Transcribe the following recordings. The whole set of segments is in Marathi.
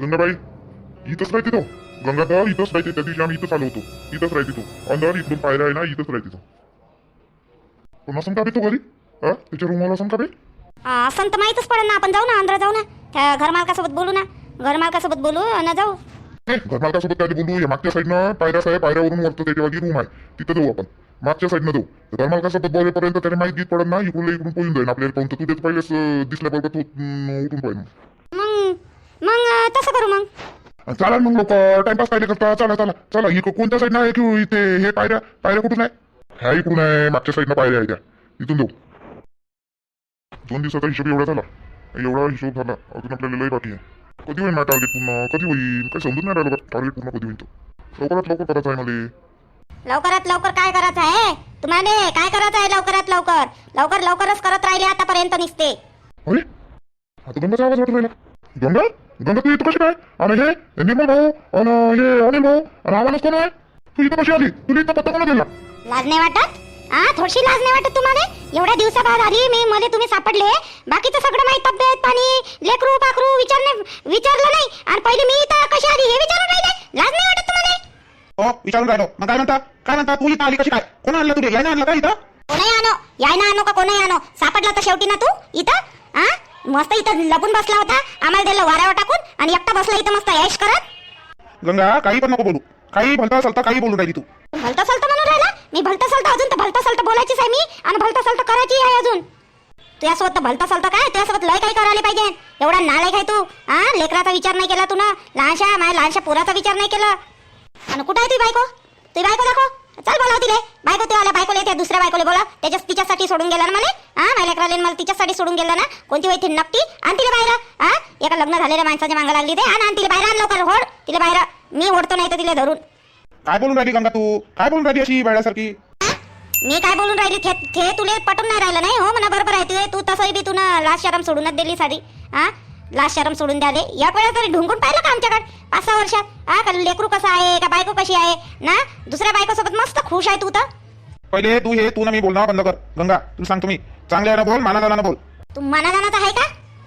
गंगाबाई इथंच राहते तो. गंगाधर इथंच राहते त्या दिवशी आम्ही इथंच आलो होतो. इथंच राहते तो. अंदर इकडून पायऱ्या आहे ना इथंच राहते तो. पण असं का बे तो घरी? हा? त्याच्या रूमला असं का बे? आ, असं तर माहीतच पडेल ना आपण जाऊ ना अंदर जाऊ ना. त्या घरमालकासोबत बोलू ना. घरमालकासोबत बोलू आणि जाऊ. घरमालकासोबत काय ते बोलू? या मागच्या साईडनं पायऱ्या आहे पायऱ्यावरून वरतं त्याच्यावाली रूम आहे. तिथं जाऊ आपण. मागच्या साईडनं जाऊ. घरमालकासोबत बोलेपर्यंत त्याने माहिती पडत ना इकडून इकडून पोळून जाईल आपल्याला पाहून तू त्याच पहिलेच दिसल्याबरोबर तू उठून पाहिजे तसं करू मग? चला मग लोक. टाइमपास काय करता चला चला. चला इकडं कोणत्या साईडनं आहे की इथे? हे पायऱ्या पायऱ्या कुठून आहे? ह्या इकडून आहे. मागच्या साईडनं पायऱ्या आहे त्या. इथून जाऊ. दोन दिवसाचा हिशोब एवढा झाला. एवढा हिशोब झाला. अजून आपल्याला लय बाकी आहे. कधी होईल माझं टार्गेट पूर्ण? कधी होईल काही समजून नाही राहिलं टार्गेट पूर्ण कधी होईल तो. लवकरात लवकर करायचं आहे मला लवकरात लवकर काय करायचं आहे? तुम्हाला काय करायचं आहे लवकरात लवकर? लवकर लवकरच करत राहिले आतापर्यंत निसते. अरे आता गंगाचा आवाज वाटत राहिला. गंगा गंगा तू इथं कशी काय? आणि हे निर्मल भाऊ आणि हे अनिल भाऊ आणि आम्हालाच कोण आहे? तू इथं कशी आली? तुला इथं पत्ता कोणा दिला? लाज नाही वाटत? आ थोडीशी लाज नाही वाटत तुम्हाला? एवढ्या दिवसाबाद आली मी मध्ये तुम्ही सापडले. बाकीचं सगळं माहिती तब्येत पाणी लेकरू पाखरू विचारणे विचारलं नाही. आणि पहिले मी इथं कशी आली हे विचारून राहिले? लाज नाही वाटत तुम्हाला? हो विचारून राहिलो. मग काय म्हणता? काय म्हणता? तू इथं आली कशी काय? कोण आणलं तुझे याने आणलं का इथं? कोणाही आणो. याय ना आणो का कोणाही आणो? सापडला तर शेवटी ना तू? इथं? आ? मस्त इथं लपून बसला होता. आम्हाला दिलं वाऱ्यावर टाकून आणि एकटा बसला इथं मस्त ऐश करत. गंगा काही पण नको बोलू. काही भलता सलता काही बोलून राहिली तू. भलता सलता म्हणून राहिला. मी भलता सलता अजून तर भलता सलता बोलायचीच आहे मी आणि भलता सलता करायची आहे अजून. तुझ्यासोबत भलता सलता काय? तुझ्यासोबत लय काही करायला पाहिजे. एवढा नालायक आहे तू. हा लेकराचा विचार नाही केला तू ना लहानशा माझ्या लहानशा पोराचा विचार नाही केला. आणि कुठं आहे तुझी बायको? तुझी बायको दाखव. चल बोलाव तिले. बायको ते आल्या बायकोले त्या दुसऱ्या बायकोले बोला त्याच्या तिच्यासाठी सोडून गेला ना मला? हा माझ्या लेकराले मला तिच्यासाठी सोडून गेला ना? कोणती वय नक्की? आणि तिला बाहेर. हा? एका लग्न झालेल्या माणसाच्या मागं लागली ते. आणि तिला बाहेर. आण लवकर. होड. तिला बाहेर. मी ओढतो नाही तर तिला धरून. काय बोलून राहिली गंगा तू? काय बोलून राहिली अशी बाळासारखी मी काय बोलून राहिली? थे थे तुले पटून नाही राहिलं नाही? हो म्हणा बरोबर आहे तुझे तू तसंही बी तू ना लाज शरम सोडूनच दिली साडी हा? लाज शरम सोडून द्याले या वेळेस तरी ढुंकून पाहिलं का आमच्याकडे? पाच सहा वर्षात? हा का लेकरू कसं आहे? का बायको कशी आहे? ना? दुसऱ्या बायकोसोबत मस्त खुश आहे तू तर. पहिले तू हे तू ना मी बोलणं बंद कर. गंगा तुला सांगतो मी. चांगल्या बोल मानादाना बोल. तू मानादानाचा आहे का?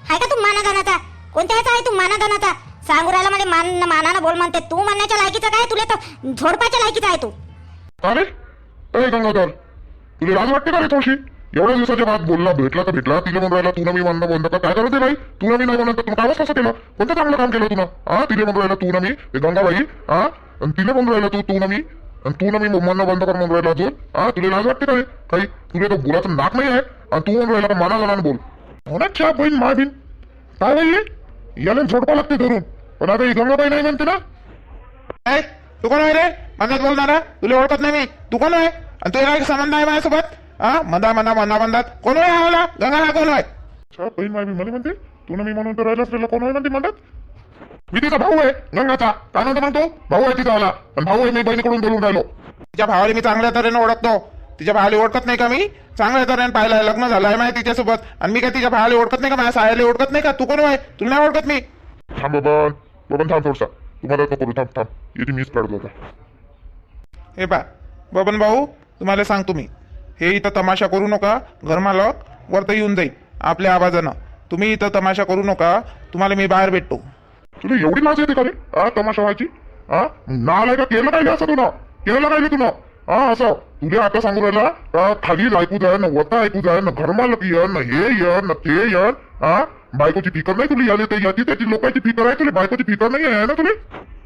आहे का तू मानादानाचा कोणत्या ह्याचा आहे तू मानादानाचा सांगू राहिला मला मान मानानं बोल म्हणते. तू म्हणण्याच्या लायकीचा काय? तुला तर झोडपाच्या लायकीचा आहे तू. अरे अरे गंगाधर तुला लाज वाटते का रे थोडीशी? एवढ्या दिवसाच्या बाद बोलला भेटला तर भेटला. तिला म्हणून राहिला तुला मी म्हणणं बंद का काय करते भाई तुला मी नाही म्हणत तुला कामच कसं केलं? कोणतं चांगलं काम केलं तुला? हा तिला म्हणून राहिला तू ना मी गंगाबाई हा आणि तिला म्हणून राहिला तू तू ना मी आणि तू ना मी म्हणणं बंद कर म्हणून राहिला अजून. हा तुला लाज वाटते काय काही? तुला तर बोलाचं नाक नाही आहे. आणि तू म्हणून राहिला का माना जाणार बोल. हो ना छा बहीण मा बिन काय बाई याला झोडपा लागते धरून. पण आता ही गंगाबाई नाही म्हणते ना. काय तू कोण आहे रे? मंदात बोलणार? तुला ओळखत नाही मी. तू कोण आहे? आणि तुला काय संबंध आहे माझ्यासोबत? हा मंदा मंदा मंदा मंदात कोण आहे मला गंगा हा कोण आहे अच्छा बहीण माय मला म्हणते तू ना मी म्हणून तर राहिला असलेला कोण आहे म्हणते म्हणतात मी तिचा भाऊ आहे गंगाचा काय म्हणतो म्हणतो भाऊ आहे तिचा आला आणि भाऊ आहे मी बहिणीकडून बोलून राहिलो तिच्या भावाला मी चांगल्या तऱ्हेने ओळखतो तिच्या भावाला ओळखत नाही का मी चांगल्या तऱ्हेने पाहिलं लग्न झालं आहे माहिती तिच्यासोबत आणि मी काय तिच्या भावाला ओळखत नाही का माझ्या सायाला ओळखत नाही का तू कोण आहे तुला नाही ओळखत मी थांब बाबा बाबा थांब थोडसा तुम्हाला नको करू थांब थांब येते मीच काढतो आता हे पा बबन भाऊ तुम्हाला सांगतो मी हे इथं तमाशा करू नका. घरमालक वरतं येऊन जाईल आपल्या आवाजानं. तुम्ही इथं तमाशा करू नका. तुम्हाला मी बाहेर भेटतो. तुला एवढी लाज येते का रे? हा तमाशा व्हायची? हा नालाय का? केलं काय असं तुला? केलं काय तुला? हा असं. तुला आता सांगू राहिला का खाली ऐकू जाय ना वता ऐकू जाय ना घरमालक ये ना हे ये ना ते ये हा बायकोची फिकर नाही तुला याली ते याची त्याची लोकांची फिकर आहे तुला? बायकोची फिकर नाही आहे ना तुला?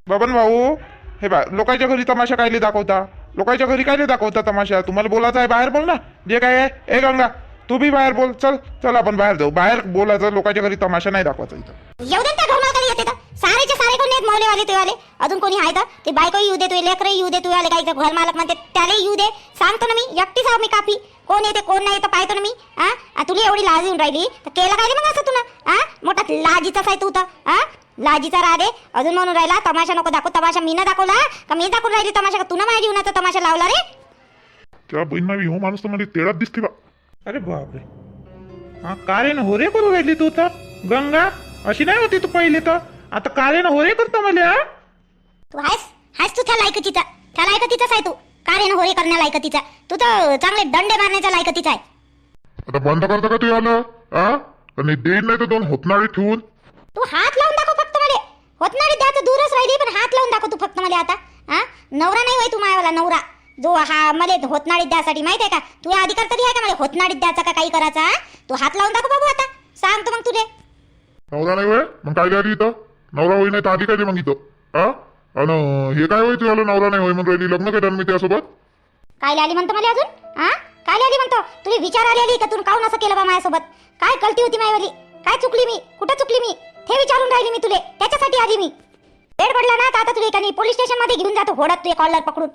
बबन भाऊ हे बा लोकांच्या घरी तमाशा कायले दाखवता? लोकांच्या घरी कायले दाखवता तमाशा? तुम्हाला बोलायचं आहे बाहेर बोल ना. जे काय आहे ए गंगा तू बी बाहेर बोल. चल चल आपण बाहेर जाऊ. बाहेर बोलायचं लोकांच्या घरी तमाशा नाही दाखवायचा इथं. येऊ दे त्या घरमालकाला येते तर. सारेचे सारे आहेत? मौलेवाले तुझे अजून कोणी आहे तर? ते बायको येऊ दे तुझे लेकर येऊ दे तुझे आले काही घरमालक म्हणते त्याला येऊ दे. सांगतो ना मी एकटीच आहो मी कापी कोण येते कोण नाही येतं पाहतो ना मी. हा आ, तुला एवढी लाज येऊन राहिली? तर केलं काय रे मग असं तुला? हा मोठा लाजीचाच आहे तू तर. हा लाजीचा राधे अजून म्हणून राहिला तमाशा नको दाखव तमाशा मी ना दाखवला? का मी दाखवून राहिली तमाशा? का तुला माझ्या जीवनाचा तमाशा लावला रे? त्या बहीण मावी हो माणूस तर मला तेढाच दिसते बा. अरे बापरे. हा कारेन होरे करू राहिली तू तर? गंगा अशी नाही होती तू पहिले तर? आता कारेन होरे करतो मला हा? तू आहेस? आहेस तू त्या लायकतीचा. त्या लायकतीचाच आहे तू. का रे होळी करण्या लायकतीचा. तू तर चांगले दंडे मारण्याच्या लायकतीचा आहे. आता बंद करता का ते आलं हा? आणि देईल नाही तर दोन होतनाळे ठेवून? तू हात लावून दाखव फक्त मला होत राहिले आता. हा? नवरा नाही होय तू मायावाला नवरा. जो हा मला होतनाडीत द्यासाठी माहीत आहे का? तुझा अधिकार तरी आहे का मला? होतनाडीत द्यायचा का काही करायचा? तू हात लावून दाखव बाबू आता. सांगतो मग तुले. नवरा नाही होय? मग काय आली इथं? नवरा होई नाही तर आधी काय मग इथं? हा? अन हे काय होय तुला नवरा नाही होय मग राहिली? लग्न केलं मी त्यासोबत? काय आली म्हणतो मला अजून? हा? काय आली म्हणतो? तुला विचार आली का तू काऊन असं केलं बा माझ्यासोबत काय गलती होती माझ्यावाली काय चुकली मी? कुठं चुकली मी? हे विचारून राहिली मी तुले. त्याच्यासाठी आली मी. वेळ पडला ना तर आता तुला एका पोलीस स्टेशनमध्ये घेऊन जातो होडत तुझे कॉलर पकडून.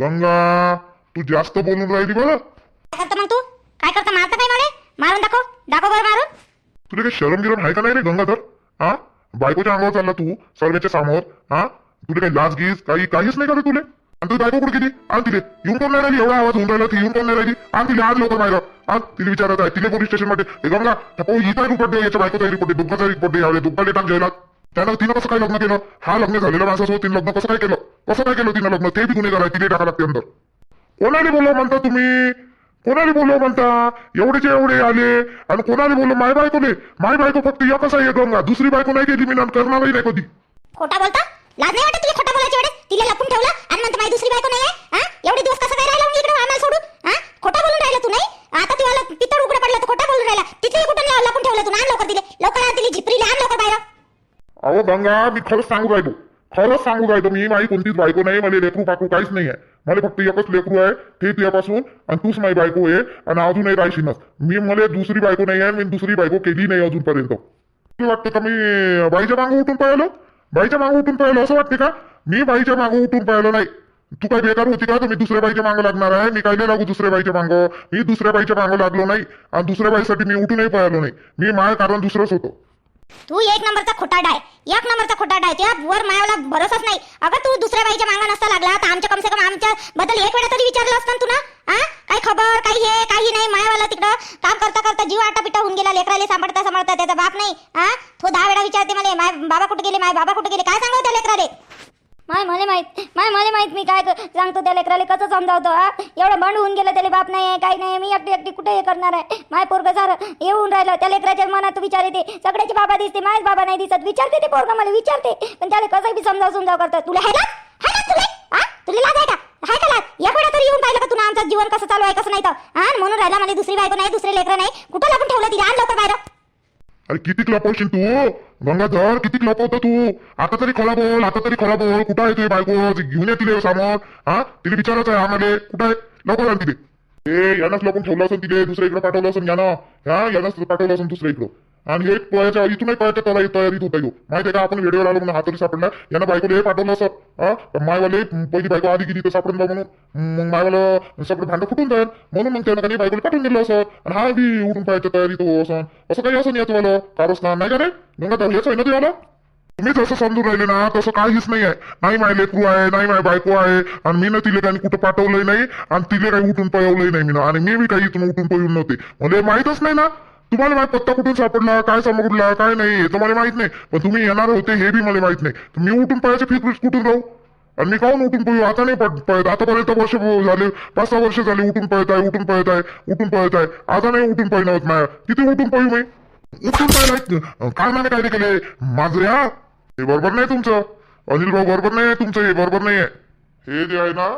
गंगा तू जास्त बोलून राहिली बरं. काय करतो मग तू? काय करतो मारता काय मला? मारून दाखव. दाखव बरं मारून. तुला काही शरम गिरम आहे का नाही रे गंगाधर हा? बायकोच्या अंगावर चालला तू सर्वेच्या समोर. हा? तुला काही लाज गीज काही काहीच नाही का रे तुले? आणि तुझी बायको कुठे गेली? आणि तिले येऊन कोण नाही राहिली? एवढा आवाज होऊन राहिला ती येऊन कोण नाही राहिली? आणि तिला आज लोक माहिती आज तिला विचारत आहे तिने पोलीस स्टेशनमध्ये. हे गंगा पाहू हिचा रिपोर्ट दे? याच्या बायकोचा रिपोर्ट दे दुःखाचा रिपोर्ट दे यावेळी दुग्गा टाक त्यानं तिनं कसं काय लग्न केलं? हा लग्न झालेलं माणसासोबत तिने लग्न कसं काय केलं? कसं काय केलं तिनं लग्न? ते बी गुन्हेगार आहे तिने टाका लागते अंदर. कोणाने बोललो म्हणता तुम्ही? कोणाला बोललो म्हणता? एवढेचे एवढे आले. आणि कोणाला बोललो? माय बायकोले. माय बायको फक्त एकच आहे गंगा. दुसरी बायको नाही गेली मी ना करणारही नाही कधी. खोटा बोलता? लाज नाही वाटत तुला खोटा बोलायची वेळेस तिला लपून ठेवलं आणि म्हणतो माझी दुसरी बायको नाही आहे एवढे दिवस कसं काय राहिला मग इकडे? आम्हाला सोडून हा? खोटा बोलून राहिला तू नाही? आता तुला पितळ उघडं पडलं तर खोटा बोलून राहिला. तिथे कुठं लपून ठेवलं तू आण लवकर दिले लवकर आण दिली झिपरीला आण लवकर बाहेर. अहो गंगा मी खरंच सांगू राहिलो. खरंच सांगू राहिलो मी माझी कोणतीच बायको नाही मला लेकरू पाकरू काहीच नाही आहे मला फक्त एकच लेकरू आहे ते तुझ्यापासून आणि तूच माझी बायको आहे आणि अजूनही राहशीनच मी मला दुसरी बायको नाही आहे मी दुसरी बायको केली नाही अजूनपर्यंत. वाटतं का मी बाईच्या मागं उठून पाहिलं बाईच्या मागं उठून पाहिलं असं वाटते का? मी बाईच्या मागं उठून पाहिलं नाही. तू काय बेकार होती का? तुम्ही दुसऱ्या बाईच्या मागं लागणार आहे. मी काय नाही लागू दुसऱ्या बाईच्या मागं? मी दुसऱ्या बाईच्या मागं लागलो नाही. आणि दुसऱ्या बाईसाठी मी उठूनही पाहिलो नाही. मी माझं कारण दुसरंच होतं. तू एक नंबरचा खोटाडा आहे. एक नंबरचा खोटाडा आहे. त्या वर मायाला भरोसाच नाही. अगं तू दुसऱ्या बाईच्या मागा नसता लागला. तर आमच्या कमसे कम आमच्या बद्दल एक वेळा तरी विचारलं असतं ना तुला? हा काही खबर काही हे काही नाही. मायावाला तिकडं काम करता करता जीव आटापिटा होऊन गेला. लेकराले सांभाळता सांभाळता त्याचा बाप नाही. हा तो दहा वेळा विचारते मला माय बाबा कुठे गेले? माय बाबा कुठे गेले? काय सांगावं त्या लेकराले? माय मला माहीत माय मला माहीत मी काय क- सांगतो त्या लेकराले कसं समजावतो हा? एवढं बंड होऊन गेलं त्याला बाप नाही आहे काही नाही मी एकटी एकटी कुठे हे करणार आहे? माय पोरग सारं येऊन राहिलं त्या लेकराच्या मनात विचार येते सगळ्याचे बाबा दिसते माझ बाबा नाही दिसत विचारते ते पोरग मला विचारते पण त्याला कसं बी समजाव समजाव करतात. तुला है ना? है हा? तुला लाज आहे का? हाय का लाज? एवढा तरी येऊन पाहिलं का तुला आमचं जीवन कसं चालू आहे कसं नाही तर? हा? म्हणून राहिला मला दुसरी बायको नाही दुसरे लेकर नाही. कुठं लागून ठेवलं तिला आण लवकर बाहेर. अरे किती लपवशील तू? गंगाधर किती लपवतो तू? आता तरी खोला बोल आता तरी खोला बोल. कुठं आहे तुझी बायको? घेऊन ये तिले हा? तिला विचारायचं आहे आम्हाला. कुठं आहे? लवकर आण तिथे ए यानंच लपून ठेवलं असेल तिथे दुसऱ्या इकडे पाठवलं असेल यानं. हा? यानंच पाठवलं असेल दुसऱ्या इकडं. आणि हे पळायच्या इथूनही पळायच्या त्याला तयारीत होता येऊ माहिती आहे का? आपण वेळेवर आलो म्हणून हा सापडणार. सापडला यानं बायकोला हे पाठवलं असं. मायवाले पहिली बायको आधी गेली तर सापडून बा म्हणून. मग मायवाला सगळं भांडं फुटून जाईल. म्हणून मग त्यानं काही बायकोला पाठवून दिलं असं. आणि हा बी उठून पाहायच्या तयारीत हो असं. असं काही असं नाही तुम्हाला कारस्थान नाही का रे? गंगा हेच आहे ना तुम्हाला तुम्ही जसं समजून राहिले ना तसं काहीच नाही आहे. नाही माय लेकरू आहे नाही माय बायको आहे. आणि मी ना तिले काही कुठं पाठवलंय नाही. आणि तिले काही उठून पळवलंय नाही मी ना. आणि मी बी काही इथून उठून पळून नव्हते. मला माहीतच नाही ना. तुम्हाला माझा पत्ता कुठून सापडला काय समोरला काय नाही हे तर मला माहीत नाही. पण तुम्ही येणार होते हे बी मला माहीत नाही. तर मी उठून पाहायचं फिक्स कुठून राहू? आणि मी काहून उठून पळू आता नाही पळत आतापर्यंत वर्ष झाले पाच सहा वर्ष झाले उठून पळत आहे उठून पळत आहे उठून पळत आहे. आता नाही उठून पळणं होत माया. किती उठून पळू मी? उठून पळायला काय नाही काय केले? माजऱ्या? हे बरोबर नाही तुमचं. अनिल भाऊ बरोबर नाही आहे तुमचं हे बरोबर नाही आहे. हे जे आहे ना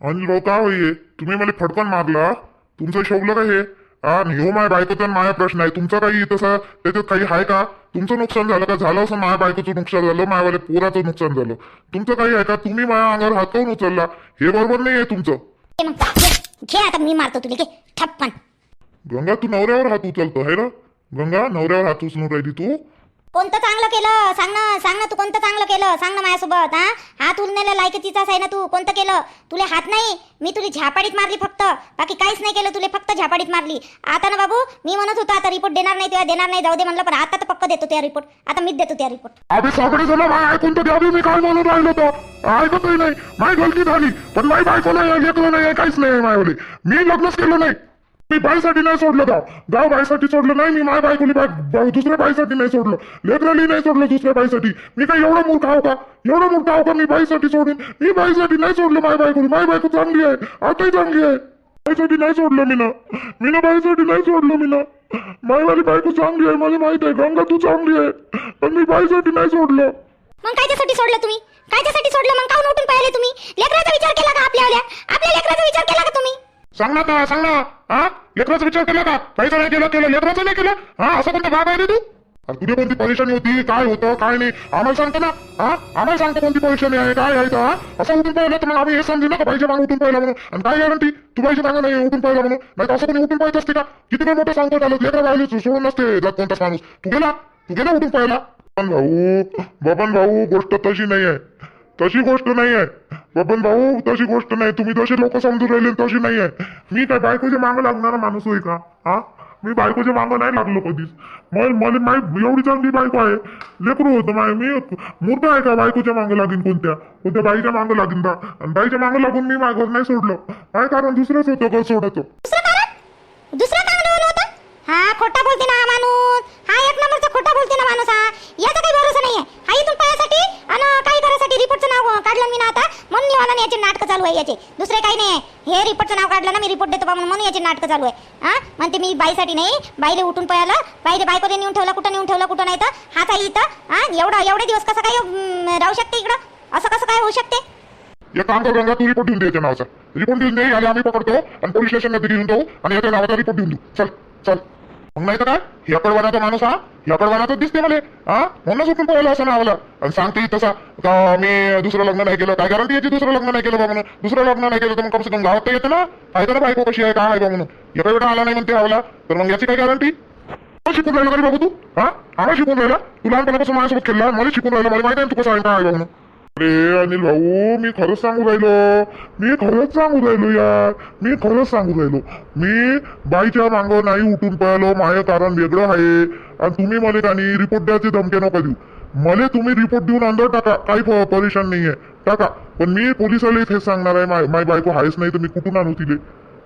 अनिल भाऊ का होईये तुम्ही मला फटकन मारला? तुमचं शोभलं का हे हा आणि ह्यो माझ्या बायकोचा माझा प्रश्न आहे. तुमचा काही तसा त्याच्यात काही आहे का? तुमचं नुकसान झालं का? झालं असं माझ्या बायकोचं नुकसान झालं माझ्यावाल्या पोराचं नुकसान झालं. तुमचं काही आहे का? तुम्ही माझ्या अंगावर हात काऊन उचलला? हे बरोबर नाही आहे तुमचं. घे मग घे. घे आता मी मारतो तुला. घे. ठप्पन गंगा तू नवऱ्यावर हात उचलतो है ना? गंगा नवऱ्यावर हात उचलून राहिली तू. कोणतं चांगलं केलं? सांग ना सांग ना तू कोणतं चांगलं केलं? सांग ना माझ्यासोबत हा? हात उलण्याला तिचाच आहे ना तू? कोणतं केलं? तुला हात नाही? मी तुला झापाडीत मारली फक्त. बाकी काहीच नाही केलं तुला फक्त झापाडीत मारली. आता ना बाबू मी म्हणत होतो आता रिपोर्ट देणार नाही तुला देणार नाही जाऊ दे म्हणलं पण आता तर पक्क देतो त्या रिपोर्ट आता मीच देतो त्या रिपोर्ट अभि सगळे जण ऐकून तर द्यावी मी काय म्हणून राहिलो तो. ऐकतही नाही. माय गलती झाली पण माय बायको नाही लेकरं नाही काहीच नाही मायवले. मी लग्नच केलं नाही. मी बाईसाठी नाही सोडलं गाव गाव बाईसाठी सोडलं नाही मी माय बायकोली बाय बाय- दुसऱ्या बाईसाठी नाही सोडलं. लेकराली नाही सोडलं दुसऱ्या बाईसाठी. मी काय एवढं मूर्ख आहो का? एवढं मूर्ख आहो का मी बाईसाठी सोडून? मी बाईसाठी नाही सोडलं माय बायकोली माय बायको चांगली आहे. आताही चांगली आहे. बाईसाठी नाही सोडलं मी ना मी ना बाईसाठी नाही सोडलं मी ना माझी बायको चांगली आहे मला माहीत आहे. गंगा तू चांगली आहे. पण मी बाईसाठी नाही सोडलं. मग कायच्यासाठी सोडलं तुम्ही? कायच्यासाठी सोडलं? मग काऊन उठून पाहिले तुम्ही? लेकराचा विचार केला का आपल्या आपल्या लेकराचा विचार केला का तुम्ही? सांग ना आता सांग ना. हा? लेकराचा विचार केला का? काहीच नाही केलं केलं लेकराचं नाही केलं? हा असं कोणतं भाग आहे रे तू? आणि तुझी कोणती परेशानी होती? काय होतं? काय नाही? आम्हाला सांगतो ना. हा? आम्हाला सांगतो कोणती परेशानी आहे? काय आहे का असं उठून पाहिलं तर मग आम्ही हे समजू ना का पाहिजे मागं उठून पाहिला म्हणून. आणि काय गॅरंटी तू पाहिजे सांगा नाही उठून पाहिला म्हणून. नाही असं कोणी उठून पाहिजे असते का? किती वेळ मोठं सांगतो त्याला लेकरा राहिले सोडून नसते. जात कोणताच माणूस. तू गेला? तू गेला उठून पाहिला बबन भाऊ बबन भाऊ गोष्ट तशी नाही आहे. तशी गोष्ट नाही आहे बबन भाऊ तशी गोष्ट नाही. तुम्ही जसे लोक समजून राहिले तशी नाही आहे मी काय बायकोच्या मागं लागणारा माणूस होय का? हा? मी बायकोच्या मागं नाही लागलो कधीच. मला मला एवढी चांगली बायको आहे. लेकरू होतं माय. मी मूर्त आहे का बायकोच्या मागं लागेन कोणत्या? कोणत्या बाईच्या मागं लागेन का आणि बाईच्या मागं लागून मी मागं नाही सोडलं. काय कारण? दुसरंच होतं घर सोडायचं दुसरं कारण? दुसरं कारण होतं? हा खोटा बोलते ना हा माणूस. खोटा बोलते ना माणूस हा. याचा काही भरोसा नाहीये. हा इथून पायासाठी आणि काही करायसाठी रिपोर्टचं नाव काढलं मी ना आता. म्हणून निवाला याचे नाटक चालू आहे याचे. दुसरे काही नाही हे रिपोर्टचं नाव काढलं ना मी रिपोर्ट देतो बा म्हणून म्हणून याचे नाटक चालू आहे. हा? म्हणते मी बाईसाठी नाही. बाईले उठून पळालं. बाईले बायकोले नेऊन ठेवलं कुठं नेऊन ठेवलं कुठं नाही तर. हा काही इथं. हा? एवढा एवढे दिवस कसं काय राहू शकते इकडं? असं कसं काय होऊ शकते? एक काम कर गंगा तू रिपोर्ट देऊन दे याच्या नावाचा. रिपोर्ट देऊन दे याला आम्ही पकडतो आणि पोलीस स्टेशनमध्ये घेऊन जाऊ आणि याच्या नावाचा रिपोर्ट देऊन देऊ. चल चल. मग नाही तर काय या कडवानाचा माणूस हा? या कडवानाचा दिसते मला. हा? म्हणून उठून पळाला असं नावाला आणि सांगते तसा का मी दुसरं लग्न नाही केलं. काय गॅरंटी याची दुसरं लग्न नाही केलं बा म्हणून? दुसरं लग्न नाही केलं तर मग कमसे कम गावात तर येतं ना? पाहिजे ना बायको कशी आहे काय आहे बा म्हणून? एका वेळा आला नाही म्हणते हवला तर मग याची काय गॅरंटी शिकून राहिला का बाबू तू? हा? आम्हाला शिकून राहिला? तू लहानपणापासून माझ्यासोबत खेळला? मला शिकून राहिला. मला माहिती आहे ना तू कसं आहे काय आहे बा म्हणून? अरे अनिल भाऊ मी खरंच सांगू राहिलो. मी खरंच सांगू राहिलो यार. मी खरंच सांगू राहिलो. मी बाईच्या मागं नाही उठून पाहिलो. माय कारण वेगळं आहे. आणि तुम्ही मला काही रिपोर्ट द्यायचे धमके नका देऊ. मला तुम्ही रिपोर्ट देऊन अंदर टाका. काही परेशान नाही आहे टाका. पण मी पोलिसाला हेच सांगणार आहे. माय माय बायको आहेच नाही तर मी कुठून आणू तिले?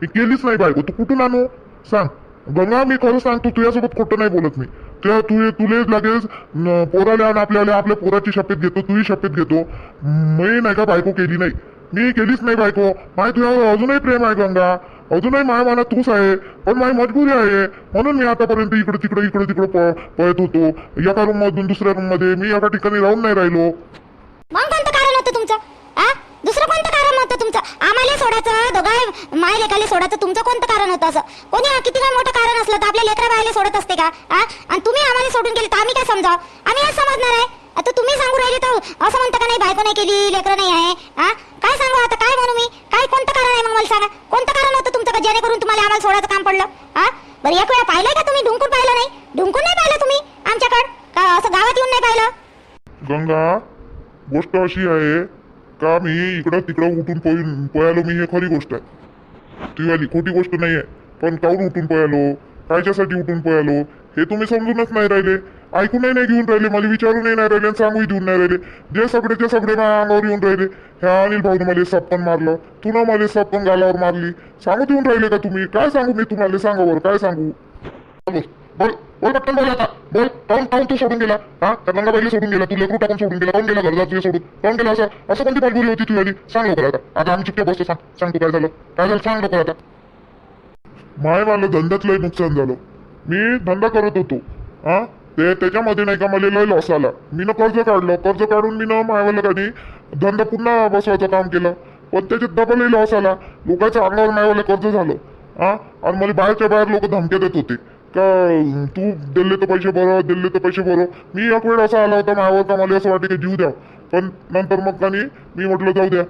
मी केलीच नाही बायको. तू कुठून आणू? सांग. गंगा मी खरं सांगतो तुझ्यासोबत खोटं नाही बोलत मी. त्या तुले लगेच न- पोराला आणि आपल्याला आपल्या पोराची शपथ घेतो तुझी शपथ घेतो. मी नाही का बायको केली नाही? मी केलीच नाही बायको. माय तुझ्यावर अजूनही प्रेम आहे गंगा. अजूनही माय मला तूच आहे पण माझी मजबुरी आहे. म्हणून मी आतापर्यंत इकडे तिकडे इकडे तिकडे प- पळत होतो. एका रूम मधून दुसऱ्या रूममध्ये. मी एका ठिकाणी राहून नाही राहिलो मग कोणतं कारण होतं तुमचं आ दुसरं कोणतं कारण होतं तुमचं सोडायचं दोघा माय लेखाले सोडायचं तुमचं कोणतं कारण होतं असं? कोणी किती काय मोठं कारण असलं तर आपल्या लेकरा बायला सोडत असते का? आणि तुम्ही आम्हाला सोडून गेले तर आम्ही काय समजाव? आम्ही हे समजणार आहे. आता तुम्ही सांगू राहिले तर असं म्हणता का नाही बायको नाही केली लेकरं नाही आहे? हा काय सांगू आता? काय म्हणू मी? काय कोणतं कारण आहे मग मला सांगा? कोणतं कारण होतं तुमचं का जेणेकरून तुम्हाला आम्हाला सोडायचं काम पडलं? हा बरं एक वेळा पाहिलंय का तुम्ही? ढुंकून पाहिलं नाही? ढुंकून नाही पाहिलं तुम्ही आमच्याकडं? का असं गावात येऊन नाही पाहिलं? गंगा गोष्ट अशी आहे का मी इकडं तिकडं उठून पळून पळालो? मी हे खरी गोष्ट आहे. ती वाली खोटी गोष्ट नाही आहे पण काऊन उठून पळालो? कायच्यासाठी उठून पळालो? हे तुम्ही समजूनच नाही राहिले. ऐकूनही नाही घेऊन राहिले मला विचारूनही नाही राहिले आणि सांगूही देऊन नाही राहिले. जे सगळे ते सगळे माझ्या अंगावर येऊन राहिले. ह्या अनिल भाऊन मला सप्पन मारलं. तू ना मला सप्पन गालावर मारली. सांगू देऊन राहिले का तुम्ही? काय सांगू मी तुम्हाला सांगा बरं काय सांगू? बोल बोल पटकन बोल आता. बोल काऊन काऊन तू सोडून गेला. हा त्या गंगाबाईला सोडून गेला तू लेकरू टाकून सोडून गेला काऊन गेला घरदार तुझ्या सोडून? काऊन गेला असं? असं कोणती मजबुरी होती तुझी सांग लवकर आता. आता आम्ही चुपक्या बसतो सांग. सांग तू काय झालं? काय झालं? सांग लवकर आता. माय मला लय नुकसान झालं. मी धंदा करत होतो. हा? ते त्याच्यामध्ये नाही का मला लय लॉस आला. मी ना कर्ज काढलं. कर्ज काढून मी ना मायवाला काही धंदा पुन्हा बसवायचं काम केलं. पण त्याच्यात डबलही लॉस आला. लोकांच्या अंगावर मायवाला कर्ज झालं. हा? आणि मला बाहेरच्या बाहेर लोक धमक्या देत होते. का तू दिले तर पैसे भरो दिले तर पैसे भरो. मी एक वेळ असा आला होता मायावर का मला असं वाटते की जीव द्या. पण नंतर मग का नाही मी म्हटलं जाऊ द्या.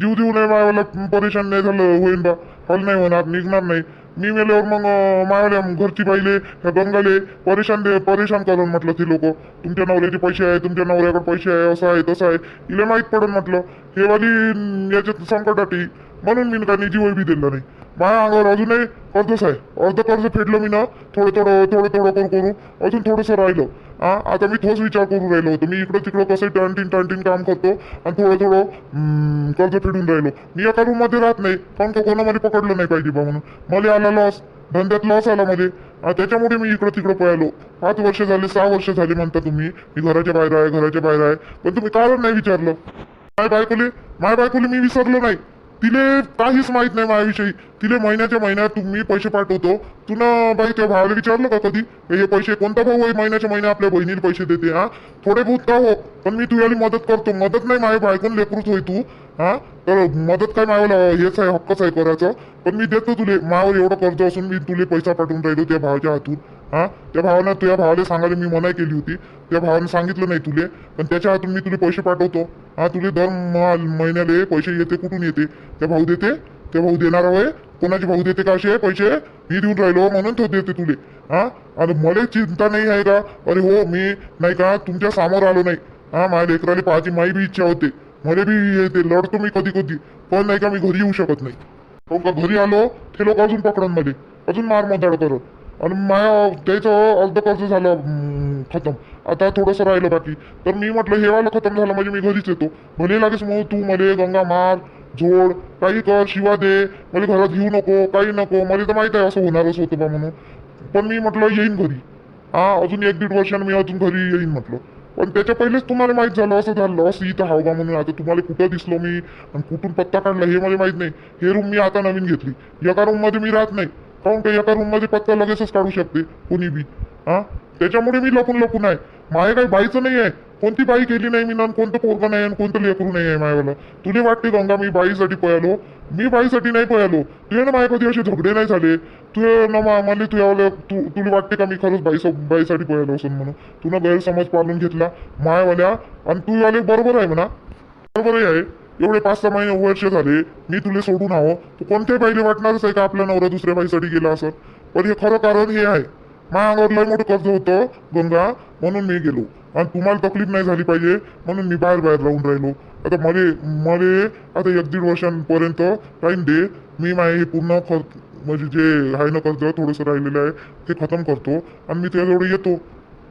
जीव देऊ नये मायाला परेशान नाही झालं होईन बा. हल नाही होणार निघणार नाही. मी मेल्यावर मग मायाला घरची बाईले ह्या गंगाले परेशान दे परेशान करून म्हटलं ती लोक. तुमच्या नवऱ्याचे पैसे आहे तुमच्या नवऱ्याकडे पैसे आहे असं आहे तसं आहे. इला माहीत पडून म्हटलं हे वाली याच्यात याच्यात संकटाटी म्हणून मी काही जीवही बी दिला नाही. माझ्या अंगावर अजूनही कर्जच आहे. अर्ध कर्ज फेडलं मी ना थोडं थोडं थोडं थोडं करू करू. अजून थोडंसं राहिलं. हां आता मी तोच विचार करून राहिलो होतो. मी इकडं तिकडं कसं टर्नटीन टर्नटीन काम करतो आणि थोडं थोडं कर्ज फेडून राहिलो. मी एका रूममध्ये राहत नाही कारण का कोणामध्ये पकडलं नाही पाहिजे बा म्हणून. मला आला लॉस धंद्यात लॉस आला मध्ये. त्याच्यामुळे मी इकडं तिकडं पळालो. पाच वर्ष झाले सहा वर्ष झाले म्हणता तुम्ही. मी घराच्या बाहेर आहे घराच्या बाहेर आहे. पण तुम्ही कारण नाही विचारलं. माय बायकोले माय बायकोले मी विसरलो नाही. तिले काहीच माहीत नाही माझ्याविषयी. तिले महिन्याच्या महिन्यात तुम्ही पैसे पाठवतो. तुला बाई त्या भावाला विचारलं का कधी? हे पैसे कोणता भाऊ आहे? महिन्याच्या महिन्या आपल्या बहिणीला पैसे देते हा? थोडे बहुत का हो? पण मी तुझ्याला मदत करतो. मदत नाही माझ्या बायकून लेकरूच होय तू हा? तर मदत काय मावाला हेच आहे हक्कच आहे करायचं. पण मी देतो तुले. मावर एवढं कर्ज असून मी तुले पैसा पाठवून राहिलो त्या भावाच्या हातून. हा? त्या भावानं तुझ्या भावाला सांगायला मी मनाई केली होती. त्या भावानं सांगितलं नाही तुले पण त्याच्या हातून मी तुले पैसे पाठवतो. हा तुले दर महिन्याला महिन्याले पैसे येते कुठून येते? त्या भाऊ देते त्या भाऊ देणार होय कोणाचे भाऊ देते का असे पैसे मी देऊन राहिलो म्हणून तो देते तुले. हा? आणि मला चिंता नाही आहे का? अरे हो मी नाही का तुमच्यासमोर आलो नाही. हा माझ्या लेकराला पाहायची माझी बी इच्छा होते. मला बी येते लढतो मी कधी कधी पण नाही का मी घरी येऊ शकत नाही. हो का घरी आलो ते लोक अजून पकडनमध्ये अजून मार मोदाड करत. आणि माझ्या त्याचं अर्ध कर्ज झालं खतम. आता थोडंसं राहिलं बाकी. तर मी म्हटलं हे वाला खतम झालं म्हणजे मी घरीच येतो. भले लागेस मग तू मले गंगा मार जोड काही कर शिवा दे. मला घरात घेऊ नको काही नको. मला तर माहीत आहे असं होणारच होतं बा म्हणून. पण मी म्हटलं येईन घरी. हा अजून एक दीड वर्षानं मी अजून घरी येईन म्हटलं. पण त्याच्या पहिलेच तुम्हाला माहीत झालं असं झालं असं इथं हावगा म्हणून. आता तुम्हाला कुठं दिसलो मी? आणि कुठून पत्ता काढला हे मला माहीत नाही. हे रूम मी आता नवीन घेतली. एका रूममध्ये मी राहत नाही. काहून का एका रूममध्ये पत्ता लगेचच काढू शकते कोणी बी. हा? त्याच्यामुळे मी लपून लपून आहे. माय काही बाईचं नाही आहे. कोणती बाई केली नाही मी ना कोणतं पोरगा नाही आणि कोणतं लेकरू नाही आहे मायावाला. तुला वाटते गंगा मी बाईसाठी पळालो? मी बाईसाठी नाही पळालो. तुझे ना माझ्या कधी असे झगडे नाही झाले? तुझे ना मला तुझ्यावाला तू तुला वाटते का मी खरंच बाई बाईसाठी पळालो असून म्हणून? तुला गैरसमज पाळून घेतला मायावाल्या आणि तुझ्यावाले बरोबर आहे म्हणा. बरोबरही आहे. एवढे पाच सहा महिने वर्ष झाले मी तुला सोडून आहो. तू कोणत्याही बाईले वाटणारच आहे का आपला नवरा दुसऱ्या बाईसाठी गेला असं? पण हे खरं कारण हे आहे. माझ्यावर लय मोठं कर्ज होतं गंगा म्हणून मी गेलो. आणि तुम्हाला तकलीफ नाही झाली पाहिजे म्हणून मी बाहेर बाहेर राहून राहिलो. आता मले मले आता एक दीड वर्षांपर्यंत टाईम दे. मी माझे हे पूर्ण खर्च म्हणजे जे आहे ना कर्ज थोडंसं राहिलेलं आहे ते खतम करतो. आणि मी त्याजवळ येतो.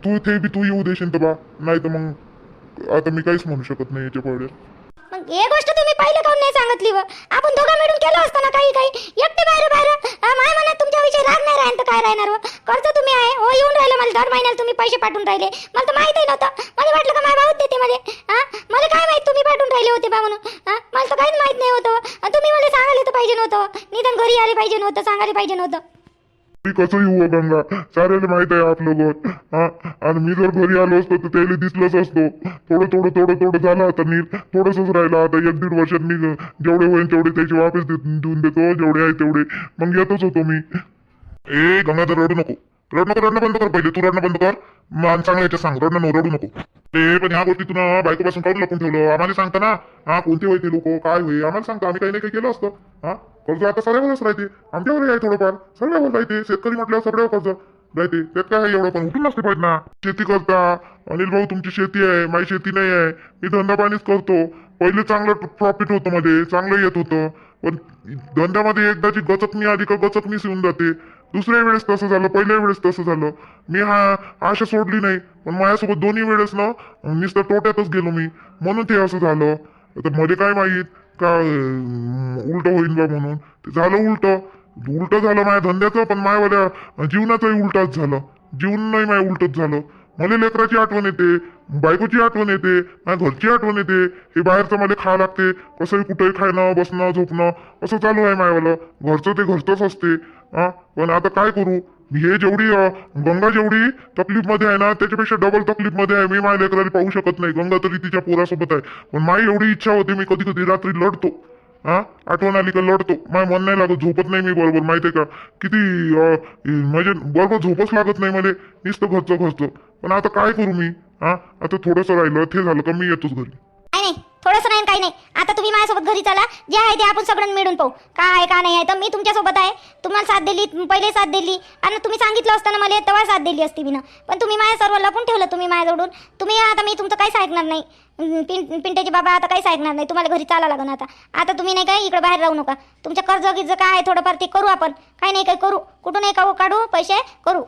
तू ते बी तू येऊ देशील तर बा. नाही तर मग आता मी काहीच म्हणू शकत नाही याच्यापुढे. मग हे गोष्ट तुम्ही पहिले काऊन नाही सांगितली व? आपण दोघं मिळून केलं असतं ना काही काही? एकटे बाहेर बाहेर हा, माय मनात तुमच्या विषयी राग नाही राहील तर काय राहणार व? कर्ज तुम्ही आहे. हो येऊन राहिलं मला दर महिन्याला तुम्ही पैसे पाठवून राहिले. मला तर माहितही नव्हतं. मला वाटलं का माय भाऊच देते मला. हा मला काय माहीत तुम्ही पाठवून राहिले होते बा म्हणून? हा मला तर काहीच माहीत नाही होतं तुम्ही मला सांगायला तर पाहिजे नव्हतं निदान घरी आले पाहिजे नव्हतं सांगायला पाहिजे नव्हतं. मी कसं येऊ हो गंगा साऱ्याला माहीत आहे आपलं घर हा? आणि मी जर घरी आलो असतो तर त्याला दिसलंच असतो. थोडं थोडं थोडं थोडं झालं आता नीर थोडंसंच राहिलं आता. एक दीड वर्षात मी जेवढे होईल तेवढे त्याची वापस देऊन देतो. जेवढे आहे तेवढे. मग येतच होतो मी. ए गंगा तर रडू नको. रडू नको रडणं बंद कर पहिले. तू रडणं बंद कर. मान चांगलं याच्या सांग. रडणं रडू नको. ते पण ह्या गोष्टी तुला बायकोपासून काढून लपून ठेवलं. आम्हाला सांगता ना हा कोणते होय ते लोक? काय होईल आम्हाला सांगता. आम्ही काही नाही काही केलं असतं. हा? कर्ज आता सगळ्यावरच राहते. आमच्यावर आहे थोडंफार. सगळ्यावर राहते. शेतकरी म्हटल्यावर सगळ्यावर कर्ज राहते. त्यात काय आहे एवढं? पण उठून नसते पाहिजे ना. शेती करता. अनिल भाऊ तुमची शेती आहे. माझी शेती नाही आहे. मी धंदा पाणीच करतो. पहिले चांगलं प्रॉफिट होतं मध्ये. चांगलं येत होतं. पण धंद्यामध्ये एकदाची गचकणी आली का गचकणीच येऊन जाते. दुसऱ्या वेळेस तसं झालं पहिल्या वेळेस तसं झालं. मी हा आशा सोडली नाही पण माझ्यासोबत दोन्ही वेळेस ना नुसतं तोट्यातच गेलो मी. म्हणून ते असं झालं. आता मध्ये काय माहीत का उलट होईल बा म्हणून. ते झालं उलट. उलट झालं माझ्या धंद्याचं पण माझ्यावाल्या जीवनाचंही उलटच झालं. जीवन नाही माझ्या उलटच झालं. मला लेकराची आठवण येते बायकोची आठवण येते माझ्या घरची आठवण येते. हे बाहेरचं मला खावं लागते कसंही कुठेही खाणं बसणं झोपणं असं चालू आहे माझ्यावालं घरचं ते घरचंच असते. हां पण आता काय करू? हे जेवढी गंगा जेवढी तकलीफमध्ये आहे ना त्याच्यापेक्षा डबल तकलीफमध्ये आहे. मी माझ्या लेकराला पाहू शकत नाही. गंगा तरी तिच्या पोरासोबत आहे. पण माझी एवढी इच्छा होती मी कधी कधी रात्री लढतो. हा? आठवण आली का? लढतो. माय मन नाही लागत झोपत नाही मी बरोबर. माहितीये का? किती म्हणजे बरोबर झोपच लागत नाही मला. नुसतं घरचं घरचं. पण आता काय करू मी? हा? आता थोडंसं राहिलं ते झालं का मी येतोच घरी. नाही नाही. थोडंसं नाही काही नाही. घरी चला जे आहे ते आपण सगळं मिळून पाहू. काय आहे का नाही आहे तर मी तुमच्यासोबत आहे. तुम्हाला साथ दिली पहिले साथ दिली. आणि तुम्ही सांगितलं असताना मला तेव्हा साथ दिली असती मी पण तुम्ही माझ्या सर्व लपून ठेवलं तुम्ही माझ्याजवळून. तुम्ही आता मी तुमचं काहीच ऐकणार नाही. पिं पिंट्याचे बाबा आता काहीच ऐकणार नाही. तुम्हाला घरी चाला लागणार आता. आता तुम्ही नाही काय इकडे बाहेर राहू नका. तुमच्या कर्ज गिर्ज काय आहे थोडंफार ते करू आपण. काही नाही काही करू. कुठून एक काढू पैसे करू.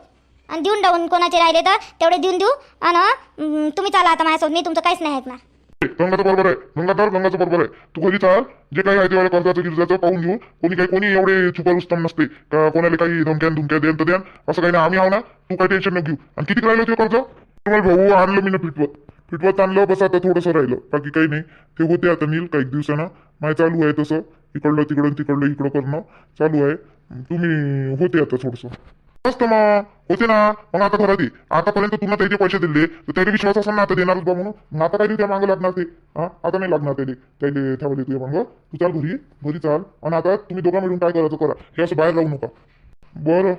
आणि देऊन टाकून कोणाचे राहिले तर तेवढे देऊन देऊ. आणि तुम्ही चाला आता माझ्यासोबत. मी तुमचं काहीच नाही ऐकणार. गंगाचं बरोबर आहे. गंगाधर गंगाचं बरोबर आहे. तू घरी चाल? जे काही आहे तेव्हा कर्जाचं गिरजाचं पाहून घेऊ. कोणी काही कोणी एवढे छुपा रुस्तम नसते. का कोणाला काही धमक्यान धुमक्या द्यान तर द्यान असं काही नाही. आम्ही आहो ना तू काही टेन्शन न घेऊ. आणि किती राहिलं ते कर्ज? तुम्हाला भाऊ आणलं मी ना पिटवत पिटवत आणलं बस आता थोडंसं राहिलं. बाकी काही नाही. ते होते आता नील काही दिवसानं. माय चालू आहे तसं. इकडलं तिकडं तिकडलं इकडं करणं चालू आहे. तुम्ही होते आता थोडंसं. मस्त मग होते ना. मग आता खरं ते आतापर्यंत तुला त्याचे पैसे दिले तर त्याला विश्वास असेल ना आता देणारच बा म्हणून. मग आता काही त्या मागं लागणार ते? हा? आता नाही लागणार त्याने त्याले ठेवले तुझ्या मागं. तू चाल घरी. घरी चाल. आणि आता तुम्ही दोघं मिळून काय करायचं करा. हे असं बाहेर राहू नका. बरं.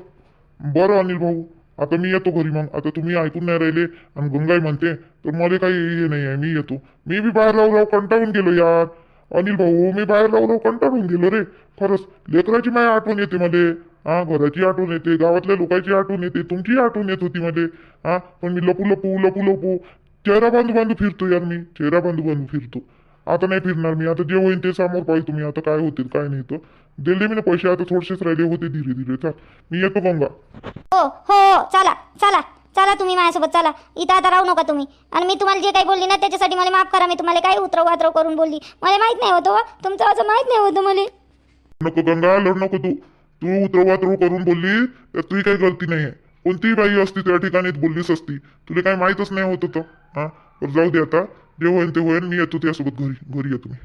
बरं अनिल भाऊ. आता मी येतो घरी मग. आता तुम्ही ऐकून नाही राहिले. आणि गंगाई म्हणते तर मला काही हे नाही आहे. मी येतो. मी बी बाहेर राहू राहू कंटाळून गेलो यार. अनिल भाऊ मी बाहेर राहू राहू कंटाळून गेलो रे. खरंच. लेकराची माझी आठवण येते मला. हा घराची आठवण येते गावातल्या लोकांची आठवण येते तुमची आठवण येत होती मध्ये. हा पण मी लपू लपू लपू लपू चेहरा बांधू बांधू फिरतो यार मी चेहरा बांधू बांधू फिरतो. आता नाही फिरणार मी आता जे होईल ते समोर पाहिजे तुम्ही आता काय होतील काय नाही तर दिले मी ना पैसे आता थोडेसेच राहिले होते धीरे धीरे चाल. मी येतो गंगा. हो हो हो चला चला चला तुम्ही माझ्यासोबत चला. इथं आता राहू नका तुम्ही. आणि मी तुम्हाला जे काही बोलली ना त्याच्यासाठी मला माफ करा मी तुम्हाला काही उतरव वात्रव करून बोलली. मला माहीत नाही होतं हो. तुमचं असं माहीत नाही होतं मला. नको गंगा लढ नको तू. तू उतरवा उतरव करून बोलली तर तुझी काही गलती नाही आहे कोणतीही बाई असती त्या ठिकाणी बोललीच असती. तुला काही माहीतच नाही होत होतं. हा? तर जाऊ दे आता. जे होईल ते होईल मी येतो त्यासोबत घरी. घरी येतो मी